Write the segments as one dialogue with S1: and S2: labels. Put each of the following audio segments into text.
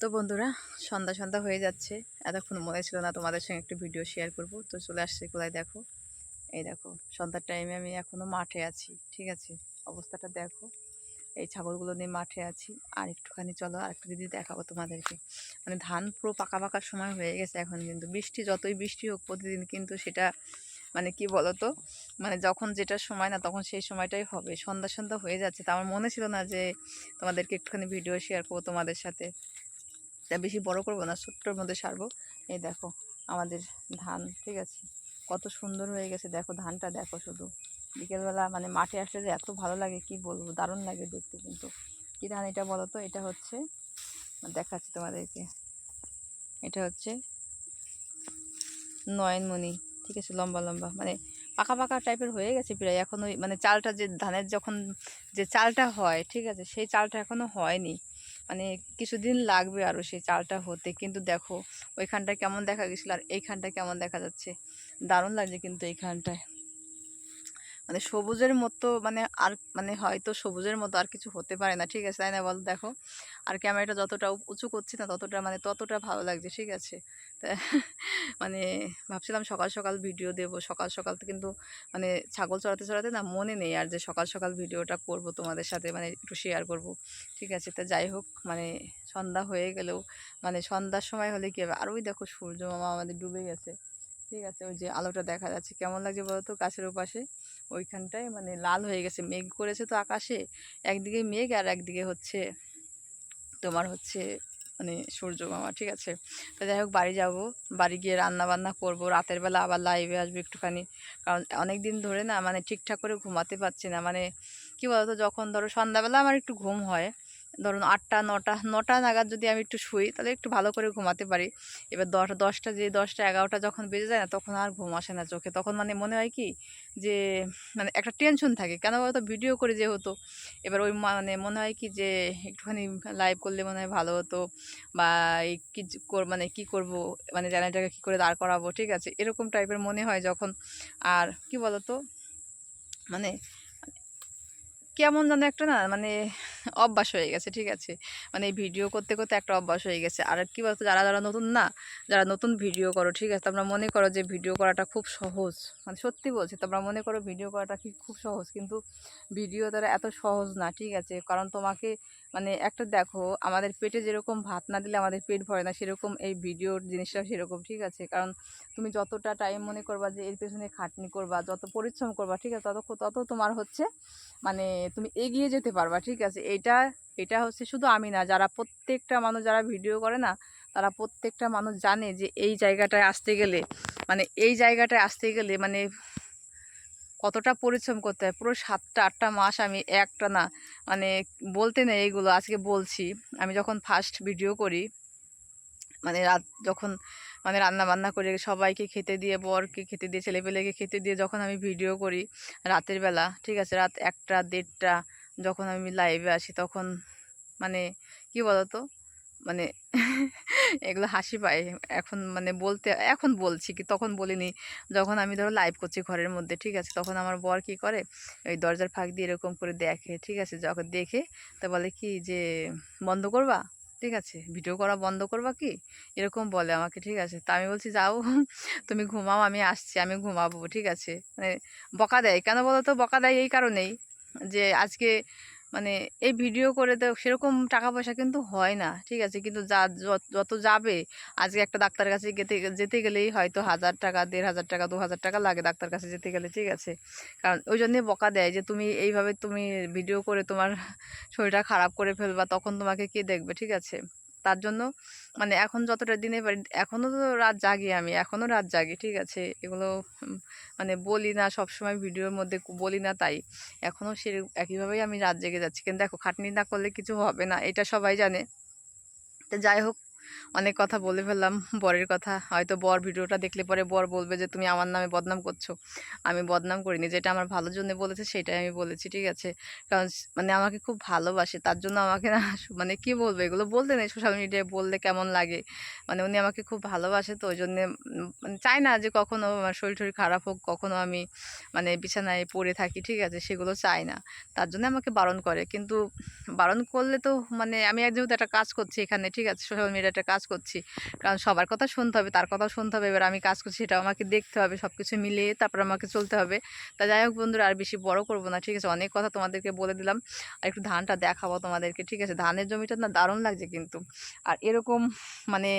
S1: তো বন্ধুরা, সন্ধ্যা সন্ধ্যা হয়ে যাচ্ছে। এতক্ষণ মনে ছিল না তোমাদের সঙ্গে একটু ভিডিও শেয়ার করব। তো চলে আসছে কোথায় দেখো। এই দেখো, সন্ধ্যার টাইমে আমি এখনও মাঠে আছি, ঠিক আছে? অবস্থাটা দেখো। এই ছাগলগুলো নিয়ে মাঠে আছি। আর একটুখানি চলো আর একটু যদি দেখাবো তোমাদেরকে। মানে ধান পুরো পাকা পাকার সময় হয়ে গেছে এখন কিন্তু। বৃষ্টি, যতই বৃষ্টি হোক প্রতিদিন কিন্তু সেটা মানে কি বলতো? মানে যখন যেটা সময় না, তখন সেই সময়টাই হবে। সন্ধ্যা সন্ধ্যা হয়ে যাচ্ছে। তা আমার মনে ছিল না যে তোমাদেরকে একটুখানি ভিডিও শেয়ার করব তোমাদের সাথে। বেশি বড় করব না, ছোট্টর মধ্যে সারবো। এই দেখো, আমাদের ধান, ঠিক আছে? কত সুন্দর হয়ে গেছে, দেখো ধানটা, দেখো শুধু। বিকেলবেলা মানে মাঠে আসলে যে এত ভালো লাগে, কি বলব? দারুণ লাগে দেখতে কিন্তু। কি ধান এটা বলো তো? এটা হচ্ছে, দেখাচ্ছি তোমাদেরকে। এটা হচ্ছে নয়নমণি, ঠিক আছে? লম্বা লম্বা মানে পাকা পাকা টাইপের হয়ে গেছে প্রায়। এখন ওই মানে চালটা যে ধানের যখন যে চালটা হয়, ঠিক আছে? সেই চালটা এখনও হয়নি। মানে কিছুদিন লাগবে আরও সেই চালটা হতে। কিন্তু দেখো, ওইখানটায় কেমন দেখা গেছিল আর এইখানটায় কেমন দেখা যাচ্ছে? দারুণ লাগছে কিন্তু এইখানটায়। মানে সবুজের মতো মানে আর মানে হয়তো সবুজের মতো আর কিছু হতে পারে না, ঠিক আছে? তাই না বল? দেখো, আর ক্যামেরাটা যতটা উঁচু করছি না, ততটা মানে ততটা ভালো লাগছে, ঠিক আছে? তা মানে ভাবছিলাম সকাল সকাল ভিডিও দেব, সকাল সকাল তো কিন্তু মানে ছাগল চড়াতে চড়াতে না মনে নেই আর যে সকাল সকাল ভিডিওটা করব তোমাদের সাথে মানে একটু শেয়ার করব, ঠিক আছে? তা যাই হোক মানে সন্ধ্যা হয়ে গেলেও মানে সন্ধ্যার সময় হলে কী হবে? আর ওই দেখো সূর্য মামা আমাদের ডুবে গেছে, ঠিক আছে? ওই যে আলোটা দেখা যাচ্ছে, কেমন লাগছে বলতো গাছের ওপাশে? ওইখানটায় মানে লাল হয়ে গেছে। মেঘ করেছে তো আকাশে, একদিকে মেঘ আর একদিকে হচ্ছে তোমার হচ্ছে মানে সূর্য মামা ঠিক আছে? তো যাই হোক, বাড়ি যাব। বাড়ি গিয়ে রান্না বান্না করব। রাতের বেলা আবার লাইভে আসব একটুখানি। কারণ অনেক দিন ধরে না মানে ঠিকঠাক করে ঘুমাতে পারছি না। মানে কি বলতো, যখন ধরো সন্ধ্যাবেলা আমার একটু ঘুম হয় ধরুন আটটা, নটা নটা নাগাদ যদি আমি একটু শুই, তাহলে একটু ভালো করে ঘুমাতে পারি। এবার দশ, দশটা, যে দশটা, এগারোটা যখন বেজে যায় না, তখন আর ঘুম আসে না চোখে। তখন মানে মনে হয় কি যে মানে একটা টেনশন থাকে। কেন বলতো? ভিডিও করে যেহেতু। এবার ওই মানে মনে হয় কি যে, একটুখানি লাইভ করলে মনে হয় ভালো হতো। বা এই কী কর মানে কি করব? মানে চ্যানেলটাকে কী করে দাঁড় করাবো? ঠিক আছে? এরকম টাইপের মনে হয় যখন। আর কি বলতো? মানে কেমন যেন একটা না মানে অভ্যাস হয়ে গেছে, ঠিক আছে? মানে এই ভিডিও করতে করতে একটা অভ্যাস হয়ে গেছে। আর কি বলতো, যারা যারা নতুন না, যারা নতুন ভিডিও করো, ঠিক আছে? তোমরা মনে করো যে ভিডিও করাটা খুব সহজ। মানে সত্যি বলছি, তোমরা মনে করো ভিডিও করাটা কি খুব সহজ, কিন্তু ভিডিও তারা এত সহজ না, ঠিক আছে? কারণ তোমাকে মানে একটা দেখো, আমাদের পেটে যেরকম ভাত না দিলে আমাদের পেট ভরে না, সেরকম এই ভিডিওর জিনিসটা সেরকম, ঠিক আছে? কারণ তুমি যতটা টাইম মনে করবা যে এর পেছনে খাটনি করবা, যত পরিশ্রম করবা, ঠিক আছে? তত তত তোমার হচ্ছে মানে তুমি এগিয়ে যেতে পারবা, ঠিক আছে? এটা এটা হচ্ছে শুধু আমি না, যারা প্রত্যেকটা মানুষ যারা ভিডিও করে না, তারা প্রত্যেকটা মানুষ জানে যে এই জায়গাটায় আসতে গেলে মানে এই জায়গাটায় আসতে গেলে মানে কতটা পরিশ্রম করতে হয়। পুরো সাতটা, আটটা মাস আমি একটা না মানে বলতে নেই এইগুলো আজকে বলছি। আমি যখন ফার্স্ট ভিডিও করি মানে রাত যখন মানে রান্না বান্না করে সবাইকে খেতে দিয়ে, বরকে খেতে দিয়ে, ছেলেপেলেকে খেতে দিয়ে যখন আমি ভিডিও করি, রাতের বেলা, ঠিক আছে, রাত একটা, দেড়টা যখন আমি লাইভে আসি তখন মানে কি বলতো? মানে এগুলো হাসি পায়। এখন মানে বলতে, এখন বলছি কি, তখন বলিনি। যখন আমি ধরো লাইভ করছি ঘরের মধ্যে, ঠিক আছে? তখন আমার বর কি করে? ওই দরজার ফাঁক দিয়ে এরকম করে দেখে, ঠিক আছে? যখন দেখে তা বলে কি যে, বন্ধ করবা? ঠিক আছে? ভিডিও করা বন্ধ করবা কি? এরকম বলে আমাকে, ঠিক আছে? তা আমি বলছি, যাও, তুমি ঘুমাও, আমি আসছি, আমি ঘুমাবো। ঠিক আছে? মানে বকা দেয়। কেন বলো তো বকা দেয় এই কারণেই। যে আজকে মানে এই ভিডিও করে তো সেরকম টাকা পয়সা কিন্তু হয় না, ঠিক আছে? কিন্তু যা যত যাবে, আজকে একটা ডাক্তার কাছে যেতে যেতে গেলেই হয়তো হাজার টাকা, দেড় হাজার টাকা, দু হাজার টাকা লাগে ডাক্তার কাছে যেতে গেলে, ঠিক আছে? কারণ ওই জন্যে বকা দেয় যে, তুমি এইভাবে তুমি ভিডিও করে তোমার শরীরটা খারাপ করে ফেলবা, তখন তোমাকে কে দেখবে? ঠিক আছে? তার জন্য মানে এখন যতটা দিনে পারি এখনও তো রাত জাগি আমি এখনও রাত জাগি, ঠিক আছে? এগুলো মানে বলি না, সবসময় ভিডিওর মধ্যে বলি না তাই। এখনও সে, একইভাবেই আমি রাত জেগে যাচ্ছি। কিন্তু দেখো, খাটনি না করলে কিছু হবে না, এটা সবাই জানে। তো যাই হোক অনেক কথা বলে ফেললাম, বরের কথা। হয়তো বর ভিডিওটা দেখলে পরে বর বলবে যে, তুমি আমার নামে বদনাম করছ। আমি বদনাম করিনি, যেটা আমার ভালোর জন্য বলেছে সেটাই আমি বলেছি, ঠিক আছে? কারণ মানে আমাকে খুব ভালোবাসে, তার জন্য আমাকে না মানে কি বলব, এগুলো বলতে নেই সোশ্যাল মিডিয়ায়, বললে কেমন লাগে? মানে উনি আমাকে খুব ভালোবাসে তো ওই জন্যে মানে চাই না যে কখনো আমার শরীর টরীর খারাপ হোক, কখনো আমি মানে বিছানায় পড়ে থাকি, ঠিক আছে? সেগুলো চাই না, তার জন্য আমাকে বারণ করে। কিন্তু বারণ করলে তো মানে আমি যেহেতু একটা কাজ করছি এখানে, ঠিক আছে? সোশ্যাল মিডিয়াতে কাজ করছি। কারণ সবার কথা শুনতে হবে, তার কথাও শুনতে হবে, এবার আমি কাজ করছি সেটা আমাকে দেখতে হবে সব কিছু মিলিয়ে তারপর আমাকে চলতে হবে। তা যাই হোক বন্ধুরা, আর বেশি বড় করব না, ঠিক আছে? অনেক কথা তোমাদেরকে বলে দিলাম, আর একটু ধানটা দেখাবো তোমাদেরকে, ঠিক আছে? ধানের জমিটা না দারুণ লাগছে কিন্তু। আর এরকম মানে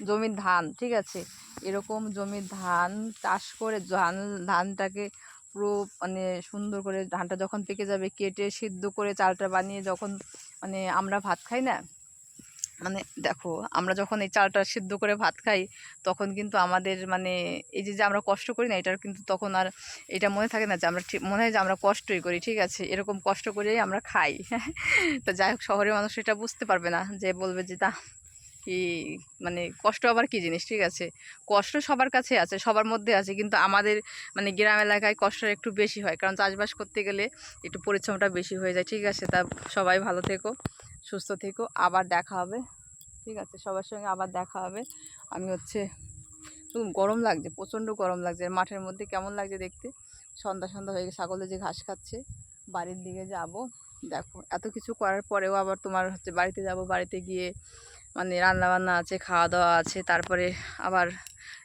S1: জমির ধান, ঠিক আছে? এরকম জমির ধান চাষ করে ধান, ধানটাকে পুরো মানে সুন্দর করে ধানটা যখন পেকে যাবে, কেটে সিদ্ধ করে চালটা বানিয়ে যখন মানে আমরা ভাত খাই না মানে দেখো, আমরা যখন এই চালটা সিদ্ধ করে ভাত খাই, তখন কিন্তু আমাদের মানে এই যে যে আমরা কষ্ট করি না, এটার কিন্তু তখন আর এটা মনে থাকে না যে আমরা ঠিক, মনে হয় যে আমরা কষ্টই করি, ঠিক আছে? এরকম কষ্ট করেই আমরা খাই। তো যাই হোক, শহরের মানুষ এটা বুঝতে পারবে না যে বলবে যে তা কি মানে কষ্ট আবার কি জিনিস? ঠিক আছে? কষ্ট সবার কাছে আছে, সবার মধ্যে আছে, কিন্তু আমাদের মানে গ্রাম এলাকায় কষ্ট একটু বেশি হয়। কারণ চাষবাস করতে গেলে একটু পরিশ্রমটা বেশি হয়ে যায়। ঠিক আছে? তা সবাই ভালো থেকো। সুস্থ থেকো, আবার দেখা হবে। ঠিক আছে, সবার সঙ্গে আবার দেখা হবে। আমি হচ্ছে গরম লাগছে, প্রচণ্ড গরম লাগছে। মাঠের মধ্যে কেমন লাগছে দেখতে? সন্ধ্যা সন্ধ্যা হয়ে গেছে, ছাগলে যে ঘাস খাচ্ছে। বাড়ির দিকে যাব। দেখো, এত কিছু করার পরেও আবার তোমার হচ্ছে বাড়িতে যাব। বাড়িতে গিয়ে মানে রান্না বান্না আছে খাওয়া দাওয়া আছে, তারপরে আবার,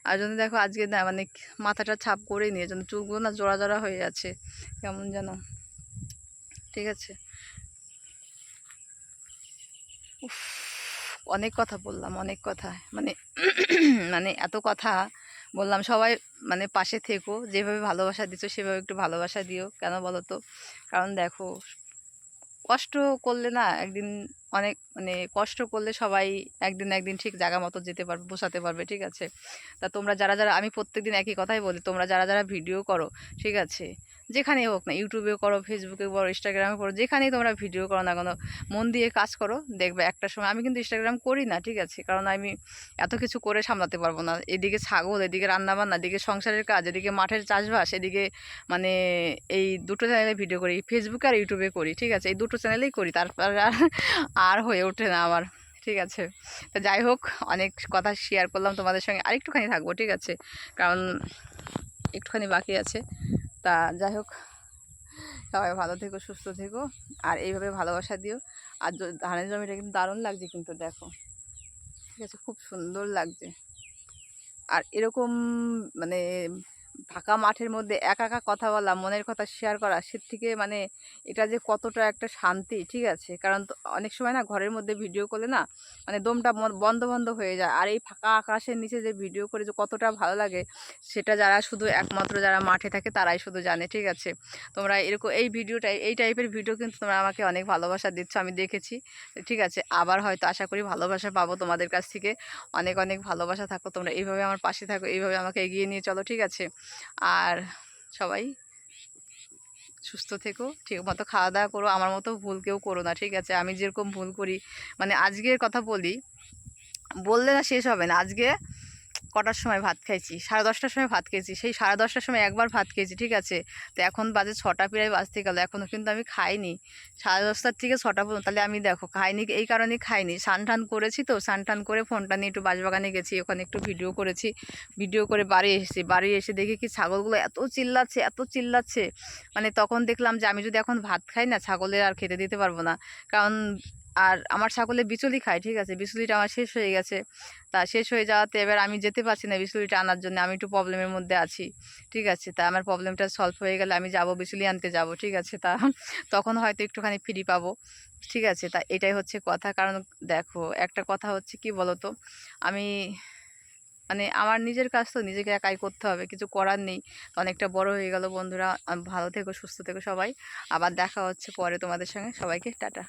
S1: আর জন্য দেখো আজকে না মানে মাথাটা ছাপ করেই নিয়ে জন্য চুলগুলো না জোড়া জোড়া হয়ে আছে কেমন যেন। ঠিক আছে? উফ, অনেক কথা বললাম, অনেক কথা। মানে মানে এত কথা বললাম, সবাই মানে পাশে থেকো, যেভাবে ভালোবাসা দিচ্ছ সেভাবে একটু ভালোবাসা দিও, কেন বলো তো? কারণ দেখো, কষ্ট করলে না একদিন অনেক মানে কষ্ট করলে সবাই একদিন একদিন ঠিক জায়গা মতো যেতে পারবে, বসাতে পারবে, ঠিক আছে? তা তোমরা যারা যারা, আমি প্রত্যেকদিন একই কথাই বলি, তোমরা যারা যারা ভিডিও করো, ঠিক আছে? যেখানেই হোক না ইউটিউবে করো, ফেসবুকে করো, ইনস্টাগ্রামে করো, যেখানেই তোমরা ভিডিও করো না কেন, মন দিয়ে কাজ করো, দেখবে একটা সময়, আমি কিন্তু ইনস্টাগ্রাম করি না, ঠিক আছে? কারণ আমি এত কিছু করে সামলাতে পারব না। এদিকে ছাগল, এদিকে রান্নাবান্না, এদিকে সংসারের কাজ, এদিকে মাঠের চাষবাস, এদিকে মানে এই দুটো চ্যানেলে ভিডিও করি, ফেসবুকে আর ইউটিউবে করি, ঠিক আছে? এই দুটো চ্যানেলেই করি, তারপর আর আর হয়ে ওঠে না আমার, ঠিক আছে? তো যাই হোক, অনেক কথা শেয়ার করলাম তোমাদের সঙ্গে, আরেকটুখানি থাকব, ঠিক আছে? কারণ একটুখানি বাকি আছে। তা যাই হোক, সবাই ভালো থেকো, সুস্থ থেকো, আর এইভাবে ভালোবাসা দিও। আর ধানের জমিটা কিন্তু দারুণ লাগছে কিন্তু দেখো। ঠিক আছে, খুব সুন্দর লাগছে। আর এরকম মানে ফাঁকা মাঠের মধ্যে একা একা কথা বলা, মনের কথা শেয়ার করা সে থেকে মানে এটা যে কতটা একটা শান্তি, ঠিক আছে? কারণ অনেক সময় না ঘরের মধ্যে ভিডিও করলে না মানে দমটা বন্ধ বন্ধ হয়ে যায়। আর এই ফাঁকা আকাশের নিচে যে ভিডিও করে যে কতটা ভালো লাগে, সেটা যারা শুধু একমাত্র যারা মাঠে থাকে তারাই শুধু জানে, ঠিক আছে? তোমরা এরকম এই ভিডিওটা এই টাইপের ভিডিও কিন্তু তোমরা আমাকে অনেক ভালোবাসা দিচ্ছ, আমি দেখেছি। ঠিক আছে? আবার হয়তো আশা করি ভালোবাসা পাবো তোমাদের কাছ থেকে। অনেক অনেক ভালোবাসা থাকো তোমরা। এইভাবে আমার পাশে থাকো, এইভাবে আমাকে এগিয়ে নিয়ে চলো, ঠিক আছে? আর সবাই সুস্থ থেকো, ঠিক মতো খাওয়া দাওয়া করো, আমার মতো ভুল কেউ করো না, ঠিক আছে? আমি যেরকম ভুল করি মানে আজকের কথা বলি, বললে না শেষ হবে না, আজকে কটার সময় ভাত খাইছি? সাড়ে দশটার সময় ভাত খেয়েছি। সেই সাড়ে দশটার সময় একবার ভাত খেয়েছি, ঠিক আছে? তো এখন বাজে ছটা প্রায় বাজতে গেল। এখনও কিন্তু আমি খাইনি। সাড়ে দশটার থেকে ছটা পর্যন্ত। তাহলে আমি দেখো, খাইনি, এই কারণেই খাইনি। স্নান টান করেছি তো? স্নান টান করে ফোনটা নিয়ে একটু বাঁশবাগানে গেছি। ওখানে একটু ভিডিও করেছি। ভিডিও করে বাড়ি এসেছি। বাড়ি এসে দেখি কি ছাগলগুলো এত চিল্লাচ্ছে এত চিল্লাচ্ছে। মানে তখন দেখলাম যে আমি যদি এখন ভাত খাই না, ছাগলের আর খেতে দিতে পারব না। কারণ আর আমার ছাগলে বিচুলি খায়, ঠিক আছে? বিচুলিটা আমার শেষ হয়ে গেছে। তা শেষ হয়ে যাওয়াতে এবার আমি যেতে পারছি না বিচুলিটা আনার জন্য। আমি একটু প্রবলেমের মধ্যে আছি, ঠিক আছে? তা আমার প্রবলেমটা সলভ হয়ে গেলে আমি যাব, বিচুলি আনতে যাব, ঠিক আছে? তা তখন হয়তো একটুখানি ফ্রি পাবো, ঠিক আছে? তা এটাই হচ্ছে কথা। কারণ দেখো, একটা কথা হচ্ছে কি বলো তো আমি মানে আমার নিজের কাজ তো নিজেকে একাই করতে হবে, কিছু করার নেই। অনেকটা বড় হয়ে গেল বন্ধুরা, ভালো থেকো, সুস্থ থেকো সবাই। আবার দেখা হচ্ছে পরে তোমাদের সঙ্গে। সবাইকে টাটা।